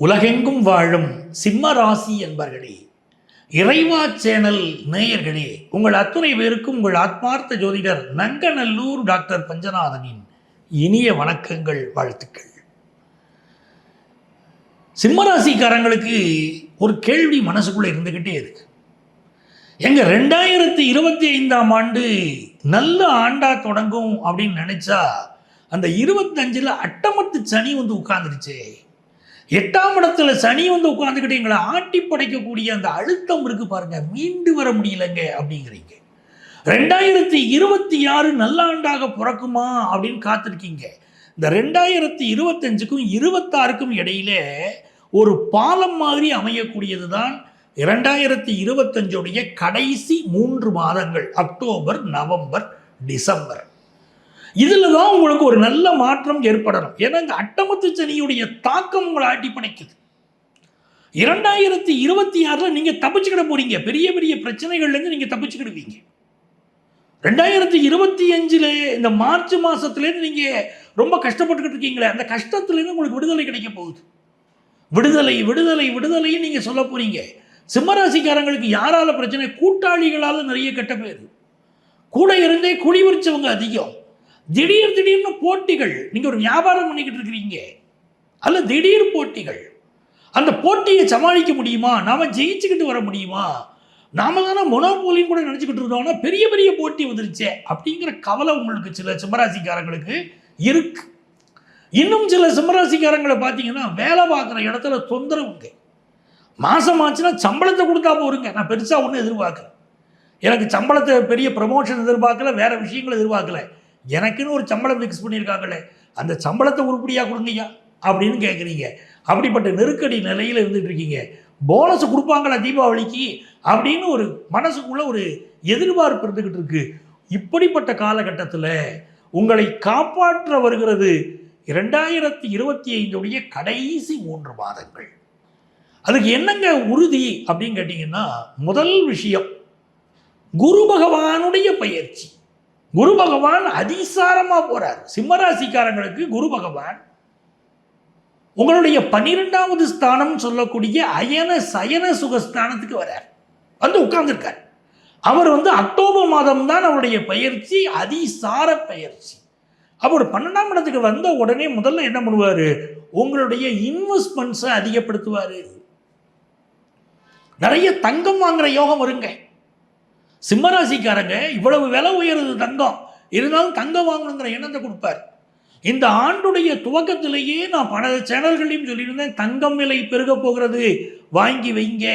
உலகெங்கும் வாழும் சிம்ம ராசி என்பர்களே இறைவா சேனல் நேயர்களே உங்கள் அத்துணை பேருக்கும் உங்கள் ஆத்மார்த்த ஜோதிடர் நங்கநல்லூர் டாக்டர் பஞ்சநாதனின் இனிய வணக்கங்கள் வாழ்த்துக்கள். சிம்மராசிக்காரங்களுக்கு ஒரு கேள்வி மனசுக்குள்ளே இருந்துக்கிட்டே இருக்கு. எங்க ரெண்டாயிரத்தி இருபத்தி ஐந்தாம் ஆண்டு நல்ல ஆண்டா தொடங்கும் அப்படின்னு நினைச்சா அந்த இருபத்தஞ்சில் அட்டமத்து சனி வந்து உட்கார்ந்துருச்சே. எட்டாம் இடத்துல சனி வந்து உட்காந்துக்கிட்டு எங்களை ஆட்டி படைக்கக்கூடிய அந்த அழுத்தம் இருக்கு பாருங்க. மீண்டு வர முடியலங்க அப்படிங்கிறீங்க. ரெண்டாயிரத்தி இருபத்தி ஆறு நல்ல ஆண்டாக பிறக்குமா அப்படின்னு காத்திருக்கீங்க. இந்த ரெண்டாயிரத்தி இருபத்தஞ்சுக்கும் இருபத்தாறுக்கும் இடையில ஒரு பாலம் மாதிரி அமையக்கூடியது தான் இரண்டாயிரத்தி இருபத்தஞ்சோடைய கடைசி மூன்று மாதங்கள் அக்டோபர் நவம்பர் டிசம்பர். இதில் தான் உங்களுக்கு ஒரு நல்ல மாற்றம் ஏற்படணும். ஏன்னா இந்த அட்டமத்து சனியுடைய தாக்கம் உங்களை ஆட்டி படைக்குது. இரண்டாயிரத்தி இருபத்தி ஆறில் நீங்கள் தப்பிச்சுக்கிட போகிறீங்க பெரிய பெரிய பிரச்சனைகள்லேருந்து நீங்கள் தப்பிச்சுக்கிடுவீங்க. ரெண்டாயிரத்தி இருபத்தி அஞ்சில் இந்த மார்ச் மாதத்துலேருந்து நீங்கள் ரொம்ப கஷ்டப்பட்டுக்கிட்டு இருக்கீங்களே அந்த கஷ்டத்துலேருந்து உங்களுக்கு விடுதலை கிடைக்க போகுது. விடுதலை விடுதலை விடுதலைன்னு நீங்கள் சொல்ல போகிறீங்க சிம்மராசிக்காரங்களுக்கு யாரால பிரச்சனை? கூட்டாளிகளால் நிறைய கெட்ட பேர். கூட இருந்தே குழி விரிச்சவங்க அதிகம். திடீர் திடீர்னு போட்டிகள் நீங்கள் ஒரு வியாபாரம் பண்ணிக்கிட்டு இருக்கிறீங்க. அல்ல திடீர் போட்டிகள். அந்த போட்டியை சமாளிக்க முடியுமா? நாம் ஜெயிச்சுக்கிட்டு வர முடியுமா? நாம தானே மொனோபோலின்னு கூட நினச்சிக்கிட்டு இருந்தோம்னா பெரிய பெரிய போட்டி வந்துருச்சே அப்படிங்கிற கவலை உங்களுக்கு சில சிம்மராசிக்காரங்களுக்கு இருக்கு. இன்னும் சில சிம்மராசிக்காரங்களை பார்த்தீங்கன்னா வேலை பார்க்குற இடத்துல தொந்தரவுங்க மாதம் ஆச்சுன்னா சம்பளத்தை கொடுத்தா போருங்க. நான் பெருசாக ஒன்றும் எதிர்பார்க்கல. எனக்கு சம்பளத்தை பெரிய ப்ரமோஷன் எதிர்பார்க்கல வேறு விஷயங்கள் எதிர்பார்க்கல. எனக்குன்னு ஒரு சம்பளம் ஃபிக்ஸ் பண்ணியிருக்காங்களே அந்த சம்பளத்தை உருப்படியாக கொடுங்கய்யா அப்படின்னு கேட்குறீங்க அப்படிப்பட்ட நெருக்கடி நிலையில் இருந்துகிட்ருக்கீங்க. போனஸ் கொடுப்பாங்களா தீபாவளிக்கு அப்படின்னு ஒரு மனசுக்குள்ளே ஒரு எதிர்பார்ப்பு இருந்துக்கிட்டு இருக்கு இப்படிப்பட்ட காலகட்டத்தில் உங்களை காப்பாற்ற வருகிறது இரண்டாயிரத்தி இருபத்தி ஐந்துடைய கடைசி மூன்று மாதங்கள். அதுக்கு என்னங்க உறுதி அப்படின்னு கேட்டிங்கன்னா முதல் விஷயம் குரு பகவானுடைய பயிற்சி. குரு பகவான் அதிசாரமா போறார். சிம்மராசிக்காரங்களுக்கு குரு பகவான் உங்களுடைய பன்னிரெண்டாவது ஸ்தானம் சொல்லக்கூடிய அயன சயன சுகஸ்தானத்துக்கு வரார். வந்து உட்கார்ந்துருக்கார். அவர் வந்து அக்டோபர் மாதம் தான் அவருடைய பயிற்சி அதிசார பயிற்சி. அவர் பன்னெண்டாம் இடத்துக்கு வந்த உடனே முதல்ல என்ன பண்ணுவார்? உங்களுடைய இன்வெஸ்ட்மெண்ட்ஸை அதிகப்படுத்துவார். நிறைய தங்கம் வாங்குற யோகம் வருங்க. சிம்மராசிக்காரங்க இவ்வளவு விலை உயருது தங்கம். இருந்தாலும் தங்கம் வாங்கணுங்கிற எண்ணத்தை கொடுப்பார். இந்த ஆண்டுடைய துவக்கத்திலேயே நான் பல சேனல்களையும் சொல்லியிருந்தேன் தங்கம் விலை பெருக போகிறது வாங்கி வைங்க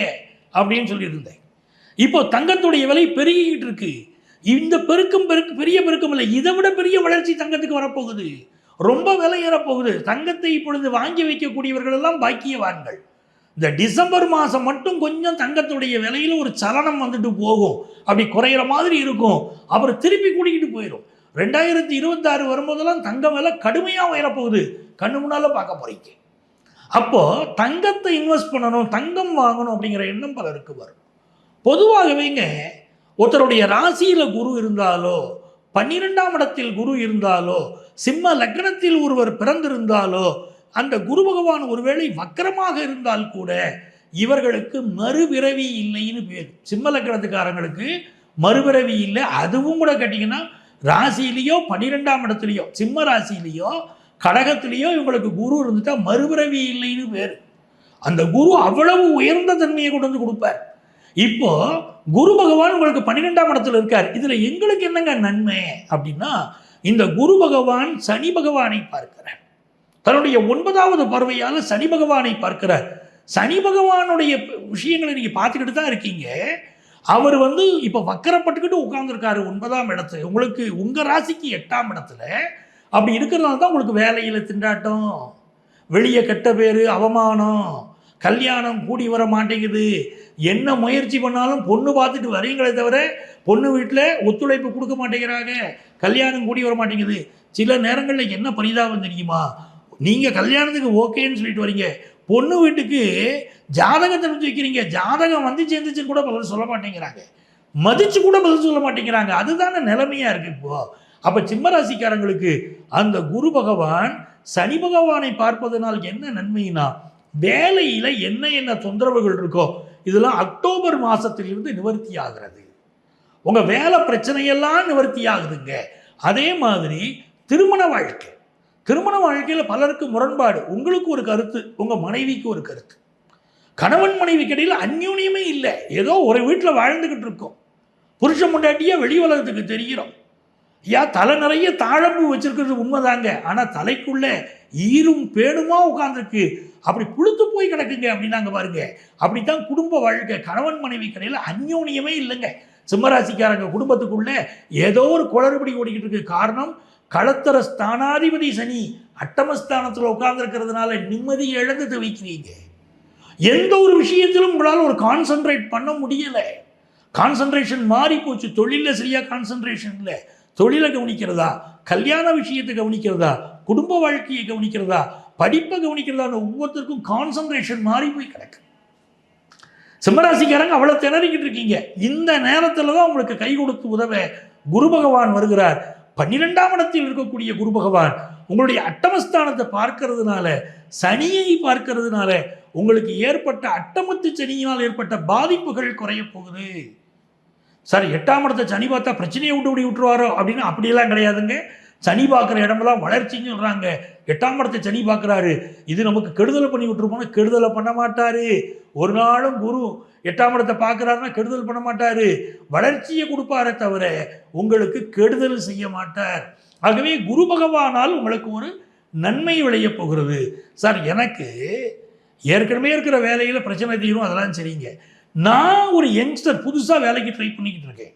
அப்படின்னு சொல்லியிருந்தேன். இப்போ தங்கத்துடைய விலை பெருகிக்கிட்டு இருக்கு. இந்த பெருக்கம் பெருக்கு பெரிய பெருக்கம் இல்லை இதை விட பெரிய வளர்ச்சி தங்கத்துக்கு வரப்போகுது. ரொம்ப விலை ஏறப்போகுது. தங்கத்தை இப்பொழுது வாங்கி வைக்கக்கூடியவர்கள் எல்லாம் பாக்கியவான்கள். இந்த டிசம்பர் மாதம் மட்டும் கொஞ்சம் தங்கத்துடைய விலையில் ஒரு சலனம் வந்துட்டு போகும். அப்படி குறையிற மாதிரி இருக்கும். அப்புறம் திருப்பி கூட்டிக்கிட்டு போயிடும் ரெண்டாயிரத்தி இருபத்தாறு வரும்போதெல்லாம் தங்கம் விலை கடுமையாக உயரப்போகுது. கண்ணு முன்னால் பார்க்க போறீங்க. அப்போது தங்கத்தை இன்வெஸ்ட் பண்ணணும் தங்கம் வாங்கணும் அப்படிங்கிற எண்ணம் பலருக்கு வரும் பொதுவாகவேங்க ஒருத்தருடைய ராசியில் குரு இருந்தாலோ பன்னிரெண்டாம் இடத்தில் குரு இருந்தாலோ சிம்ம லக்னத்தில் ஒருவர் பிறந்திருந்தாலோ அந்த குரு பகவான் ஒருவேளை வக்கரமாக இருந்தால் கூட இவர்களுக்கு மறுபிறவி இல்லைன்னு பேர் சிம்ம லக்கணத்துக்காரங்களுக்கு மறுபிறவி இல்லை. அதுவும் கூட கேட்டிங்கன்னா ராசியிலேயோ பன்னிரெண்டாம் இடத்துலையோ சிம்ம ராசியிலேயோ கடகத்திலேயோ இவங்களுக்கு குரு இருந்துட்டா மறுபிறவி இல்லைன்னு பேர். அந்த குரு அவ்வளவு உயர்ந்த தன்மையை கொண்டு வந்து கொடுப்பார். இப்போ குரு பகவான் உங்களுக்கு பன்னிரெண்டாம் இடத்துல இருக்கார். இதில் எங்களுக்கு என்னங்க நன்மை? அப்படின்னா இந்த குரு பகவான் சனி பகவானை பார்க்கிறார். தன்னுடைய ஒன்பதாவது பார்வையால் சனி பகவானை பார்க்கிறார் சனி பகவானுடைய விஷயங்களை நீங்கள் பார்த்துக்கிட்டு தான் இருக்கீங்க. அவர் வந்து இப்போ வக்கரப்பட்டுக்கிட்டு உட்கார்ந்துருக்காரு ஒன்பதாம் இடத்துல. உங்களுக்கு உங்கள் ராசிக்கு எட்டாம் இடத்துல. அப்படி இருக்கிறதுனால தான் உங்களுக்கு வேலையில் திண்டாட்டம் வெளியே கெட்ட பேர் அவமானம் கல்யாணம் கூடி வர மாட்டேங்குது. என்ன முயற்சி பண்ணாலும் பொண்ணு பார்த்துட்டு வரீங்களே தவிர பொண்ணு வீட்டில் ஒத்துழைப்பு கொடுக்க மாட்டேங்கிறாங்க. கல்யாணம் கூடி வர மாட்டேங்குது. சில நேரங்களில் என்ன பரிதாபம் தெரியுமா? நீங்கள் கல்யாணத்துக்கு ஓகேன்னு சொல்லிட்டு வரீங்க. பொண்ணு வீட்டுக்கு ஜாதகத்தை வச்சு வைக்கிறீங்க. ஜாதகம் வந்து சேர்ந்துச்சுன்னு கூட பதில் சொல்ல மாட்டேங்கிறாங்க. மதிச்சு கூட பதில் சொல்ல மாட்டேங்கிறாங்க. அதுதானே நிலைமையாக இருக்குது இப்போ. அப்போ சிம்மராசிக்காரங்களுக்கு அந்த குரு பகவான் சனி பகவானை பார்ப்பதனால் என்ன நன்மைனா வேலையில் என்ன என்ன தொந்தரவுகள் இருக்கோ இதெல்லாம் அக்டோபர் மாதத்திலிருந்து நிவர்த்தி ஆகிறது. உங்கள் வேலை பிரச்சனையெல்லாம் நிவர்த்தி ஆகுதுங்க. அதே மாதிரி திருமண வாழ்க்கை. திருமண வாழ்க்கையில் பலருக்கு முரண்பாடு. உங்களுக்கு ஒரு கருத்து உங்கள் மனைவிக்கு ஒரு கருத்து. கணவன் மனைவி கடையில் அந்யூனியமே இல்லை. ஏதோ ஒரு வீட்டில் வாழ்ந்துக்கிட்டு இருக்கோம். புருஷன் முண்டாட்டியா வெளி உலகத்துக்கு தெரிகிறோம். ஐயா தலை நிறைய தாழம்பு வச்சிருக்கிறது உண்மைதாங்க. ஆனால் தலைக்குள்ள ஈரும் பேணுமா உட்காந்துருக்கு அப்படி புழுத்து போய் கிடக்குங்க அப்படின்னாங்க பாருங்க. அப்படித்தான் குடும்ப வாழ்க்கை. கணவன் மனைவி கடையில் அந்யோன்யமே இல்லைங்க. சிம்மராசிக்காரங்க குடும்பத்துக்குள்ளே ஏதோ ஒரு குளறுபடி ஓடிக்கிட்டு இருக்கு. காரணம் களத்தர ஸ்தானாதிபதி சனி அட்டமஸ்தானத்தில் உட்கார்ந்துருக்கிறதுனால நிம்மதியை இழந்து தவிக்கிறீங்க. எந்த ஒரு விஷயத்திலும் உங்களால் ஒரு கான்சென்ட்ரேட் பண்ண முடியலை. கான்சன்ட்ரேஷன் மாறி போச்சு தொழிலில் சரியாக கான்சன்ட்ரேஷன் இல்லை. தொழிலை கவனிக்கிறதா? கல்யாண விஷயத்தை கவனிக்கிறதா? குடும்ப வாழ்க்கையை கவனிக்கிறதா? படிப்பை கவனிக்கிறதா? ஒவ்வொருத்தருக்கும் கான்சன்ட்ரேஷன் மாறி போய் கிடக்கு. சிம்மராசிக்காரங்க அவ்வளோ திணறிக்கிட்டு இருக்கீங்க. இந்த நேரத்தில் தான் உங்களுக்கு கை கொடுத்து உதவ குரு பகவான் வருகிறார். பன்னிரெண்டாம் இடத்தில் இருக்கக்கூடிய குரு பகவான் உங்களுடைய அட்டமஸ்தானத்தை பார்க்கறதுனால சனியை பார்க்கறதுனால உங்களுக்கு ஏற்பட்ட அட்டமத்து சனியினால் ஏற்பட்ட பாதிப்புகள் குறைய போகுது. சார் எட்டாம் இடத்தை சனி பார்த்தா பிரச்சனையை விட்டு விடி விட்டுருவாரோ அப்படின்னு அப்படியெல்லாம் கிடையாதுங்க. சனி பார்க்குற இடமெல்லாம் வளர்ச்சின்னு சொல்கிறாங்க எட்டாம் இடத்தை சனி பார்க்குறாரு. இது நமக்கு கெடுதலை பண்ணி விட்டுருப்போம்னா கெடுதலை பண்ண மாட்டார். ஒரு நாளும் குரு எட்டாம் இடத்தை பார்க்குறாருன்னா கெடுதல் பண்ண மாட்டார். வளர்ச்சியை கொடுப்பாரே தவிர உங்களுக்கு கெடுதல் செய்ய மாட்டார். ஆகவே குரு பகவானால் உங்களுக்கு ஒரு நன்மை விளைய போகிறது. சார் எனக்கு ஏற்கனவே இருக்கிற வேலையில் பிரச்சனை தீரும் அதெல்லாம் சரிங்க. நான் ஒரு யங்ஸ்டர் புதுசாக வேலைக்கு ட்ரை பண்ணிக்கிட்டு இருக்கேன்.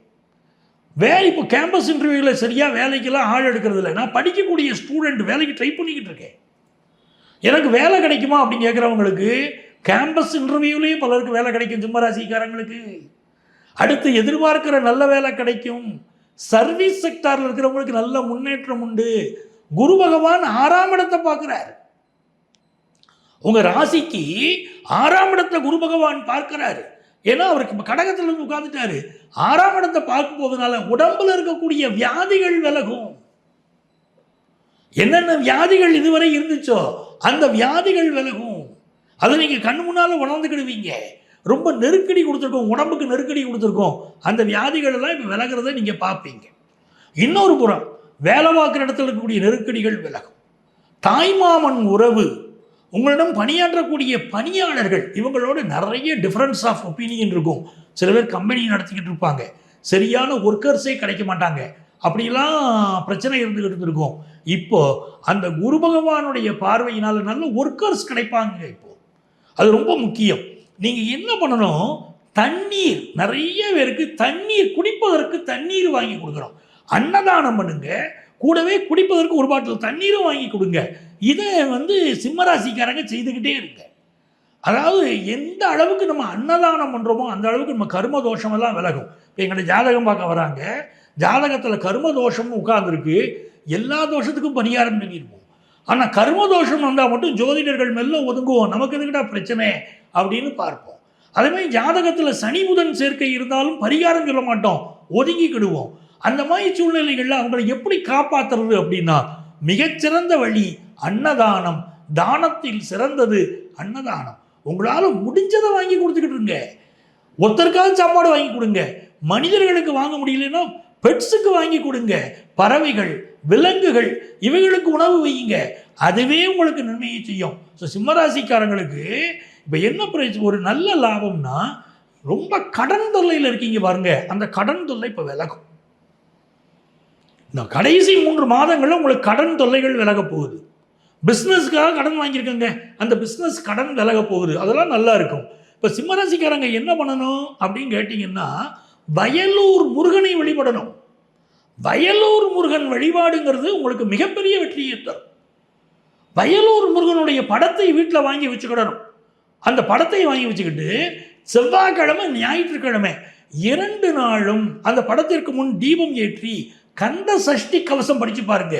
வேலை இப்போ கேம்பஸ் இன்டர்வியூவில் சரியாக வேலைக்கெல்லாம் ஆள் எடுக்கிறது இல்லை நான் படிக்கக்கூடிய ஸ்டூடெண்ட் வேலைக்கு ட்ரை பண்ணிக்கிட்டு இருக்கேன். எனக்கு வேலை கிடைக்குமா அப்படின்னு கேட்குறவங்களுக்கு கேம்பஸ் இன்டர்வியூலேயும் பலருக்கு வேலை கிடைக்கும் சிம்மராசிக்காரங்களுக்கு அடுத்து எதிர்பார்க்கிற நல்ல வேலை கிடைக்கும். சர்வீஸ் செக்டாரில் இருக்கிறவங்களுக்கு நல்ல முன்னேற்றம் உண்டு. குரு பகவான் ஆறாம் இடத்தை பார்க்குறார். உங்கள் ராசிக்கு ஆறாம் இடத்தை குரு பகவான் பார்க்கிறாரு. ஏன்னா அவருக்கு கடகத்தில் கடகத்துல இருந்து ஆறாம் இடத்தை பார்க்கும் போதுனால உடம்புல இருக்கக்கூடிய வியாதிகள் விலகும். என்னென்ன வியாதிகள் இதுவரை இருந்துச்சோ அந்த வியாதிகள் விலகும். அதை நீங்க கண்ணு முன்னால உணர்ந்துக்கிடுவீங்க. ரொம்ப நெருக்கடி கொடுத்துருக்கோம் உடம்புக்கு நெருக்கடி கொடுத்துருக்கோம். அந்த வியாதிகள் எல்லாம் இப்போ விலகிறத நீங்க பார்ப்பீங்க. இன்னொரு புறம் வேலை பார்க்குற இடத்துல இருக்கக்கூடிய நெருக்கடிகள் விலகும். தாய்மாமன் உறவு உங்களிடம் பணியாற்றக்கூடிய பணியாளர்கள் இவங்களோட நிறைய டிஃப்ரென்ஸ் ஆஃப் ஒப்பீனியன் இருக்கும். சில பேர் கம்பெனி நடத்திக்கிட்டு இருப்பாங்க. சரியான ஒர்க்கர்ஸே கிடைக்க மாட்டாங்க. அப்படிலாம் பிரச்சனை இருந்துகிட்டு இருந்திருக்கும் இப்போ அந்த குரு பகவானுடைய பார்வையினால் நல்ல ஒர்க்கர்ஸ் கிடைப்பாங்க இப்போ. அது ரொம்ப முக்கியம். நீங்கள் என்ன பண்ணணும்? தண்ணீர் நிறைய பேருக்கு தண்ணீர் குடிப்பதற்கு தண்ணீர் வாங்கி கொடுக்குறோம் அன்னதானம் பண்ணுங்கள் கூடவே குடிப்பதற்கு ஒரு பாட்டில் தண்ணீரும் வாங்கி கொடுங்க. இதை வந்து சிம்மராசிக்காரங்க செய்துக்கிட்டே இருங்க. அதாவது எந்த அளவுக்கு நம்ம அன்னதானம் பண்ணுறோமோ அந்த அளவுக்கு நம்ம கர்ம தோஷமெல்லாம் விலகும். இப்போ எங்களை ஜாதகம் பார்க்க வராங்க. ஜாதகத்தில் கர்ம தோஷம்னு உட்கார்ந்துருக்கு. எல்லா தோஷத்துக்கும் பரிகாரம் பண்ணியிருப்போம் ஆனால் கர்ம தோஷம் வந்தால் மட்டும் ஜோதிடர்கள் மெல்ல ஒதுங்குவோம். நமக்கு எதுக்கிட்டா பிரச்சனை? அப்படின்னு பார்ப்போம். அதேமாதிரி ஜாதகத்தில் சனி புதன் சேர்க்கை இருந்தாலும் பரிகாரம் சொல்ல மாட்டோம். ஒதுங்கிக்கிடுவோம். அந்த மாதிரி சூழ்நிலைகளில் அவங்களை எப்படி காப்பாற்றுறது அப்படின்னா மிகச்சிறந்த வழி அன்னதானம். தானத்தில் சிறந்தது அன்னதானம். உங்களால் முடிஞ்சதை வாங்கி கொடுத்துக்கிட்டு இருங்க. ஒருத்தருக்காவது சாப்பாடு வாங்கி கொடுங்க. மனிதர்களுக்கு வாங்க முடியலன்னா பெட்ஸுக்கு வாங்கி கொடுங்க. பறவைகள் விலங்குகள் இவைகளுக்கு உணவு வையுங்க. அதுவே உங்களுக்கு நன்மையை செய்யும். ஸோ சிம்மராசிக்காரங்களுக்கு இப்போ என்ன பிரச்சனை ஒரு நல்ல லாபம்னா ரொம்ப கடன் தொல்லையில் இருக்கீங்க பாருங்க. அந்த கடன் தொல்லை இப்போ விலகும். இந்த கடைசி மூன்று மாதங்களில் உங்களுக்கு கடன் தொல்லைகள் விலக போகுது. பிஸ்னஸ்க்காக கடன் வாங்கியிருக்கங்க. அந்த பிஸ்னஸ் கடன் விலக போகுது. அதெல்லாம் நல்லா இருக்கும். இப்போ சிம்மராசிக்காரங்க என்ன பண்ணணும் அப்படின்னு கேட்டிங்கன்னா வயலூர் முருகனை வழிபடணும். வயலூர் முருகன் வழிபாடுங்கிறது உங்களுக்கு மிகப்பெரிய வெற்றியை தரும். வயலூர் முருகனுடைய படத்தை வீட்டில் வாங்கி வச்சுக்கிடணும். அந்த படத்தை வாங்கி வச்சுக்கிட்டு செவ்வாய்க்கிழமை ஞாயிற்றுக்கிழமை இரண்டு நாளும் அந்த படத்திற்கு முன் தீபம் ஏற்றி கந்த சஷ்டி கவசம் படித்து பாருங்க.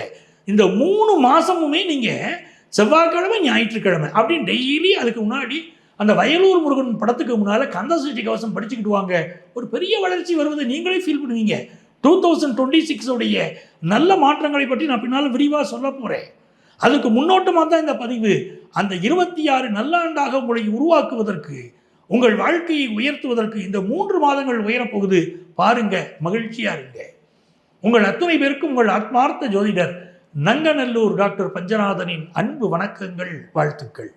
இந்த மூணு மாதமுமே நீங்கள் செவ்வாய்க்கிழமை ஞாயிற்றுக்கிழமை அப்படின்னு டெய்லி அதுக்கு முன்னாடி அந்த வயலூர் முருகன் படத்துக்கு முன்னால் கந்த சஷ்டி கவசம் படிச்சுக்கிட்டு வாங்க. ஒரு பெரிய வளர்ச்சி வருவதை நீங்களே ஃபீல் பண்ணுவீங்க. டூ தௌசண்ட் டுவெண்ட்டி சிக்ஸோடைய நல்ல மாற்றங்களை பற்றி நான் பின்னால் விரிவாக சொல்ல போகிறேன் அதுக்கு முன்னோட்டமாக தான் இந்த பதிவு. அந்த இருபத்தி ஆறு நல்லாண்டாக உங்களை உருவாக்குவதற்கு உங்கள் வாழ்க்கையை உயர்த்துவதற்கு இந்த மூன்று மாதங்கள் உயரப்போகுது. பாருங்க மகிழ்ச்சியா இருங்க. உங்கள் அத்துணை பேருக்கும் உங்கள் ஆத்மார்த்த ஜோதிடர் நங்கநல்லூர் டாக்டர் பஞ்சநாதனின் அன்பு வணக்கங்கள் வாழ்த்துக்கள்.